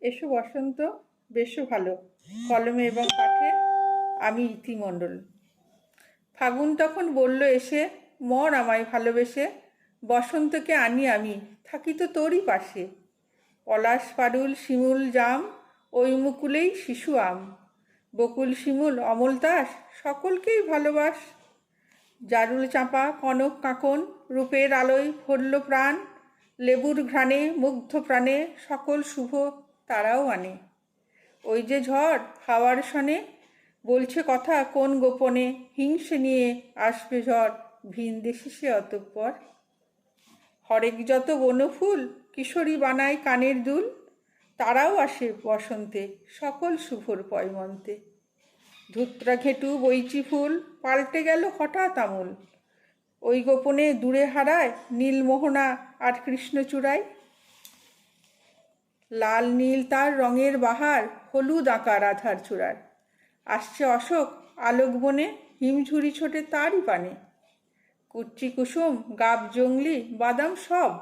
এসো বসন্ত বেশও ভালো। কলমে এবং পাঠে আমি ইতিমণ্ডল। ফাগুন তখন বলল এসে, মর আমায় ভালোবেসে, বসন্তকে আনি আমি, থাকি তো তোরই পাশে। পলাশ, পারুল, শিমুল, জাম, ওই মুকুলেই শিশু আম। বকুল, শিমুল, অমল দাস, সকলকেই ভালোবাস। জারুল চাঁপা, কনক কাঁকন, রূপের আলোয় ভরল প্রাণ। লেবুর ঘ্রাণে, মুগ্ধ প্রাণে সকল শুভ তারাও আনে। ওই যে ঝড়, হাওয়ার সনে বলছে কথা কোন গোপনে? হিংসে নিয়ে আসবে ঝড়, ভিন দেশে সে অতঃপর। হরেক যত বনফুল, কিশোরী বানায় কানের দুল, তারাও আসে বসন্তে, সকল শুভর পয়মন্তে। ধুত্রা ঘেটু বইচি ফুল, পাল্টে গেল হঠাৎ আমূল। ওই গোপনে দূরে হারায় নীলমোহনা আর কৃষ্ণচূড়ায় লাল নীল তার রঙের বাহার, হলুদ আঁকা রাধার চূড়ার। আসছে অশোক, আলোক বনে হিমঝুরি ছোটে তারই পানে। কুচ্চি কুসুম, গাব জংলি বাদাম সব,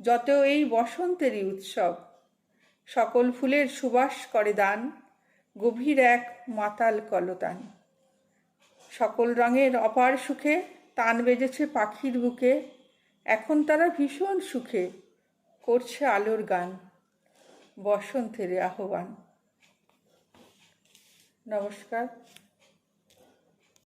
যত এই বসন্তেরই উৎসব। সকল ফুলের সুবাস করে দান, গভীর এক মাতাল কলতান। সকল রঙের অপার সুখে তান বেজেছে পাখির বুকে, এখন তারা ভীষণ সুখে, করছে আলোর গান। বসন্তের আহ্বান। নমস্কার।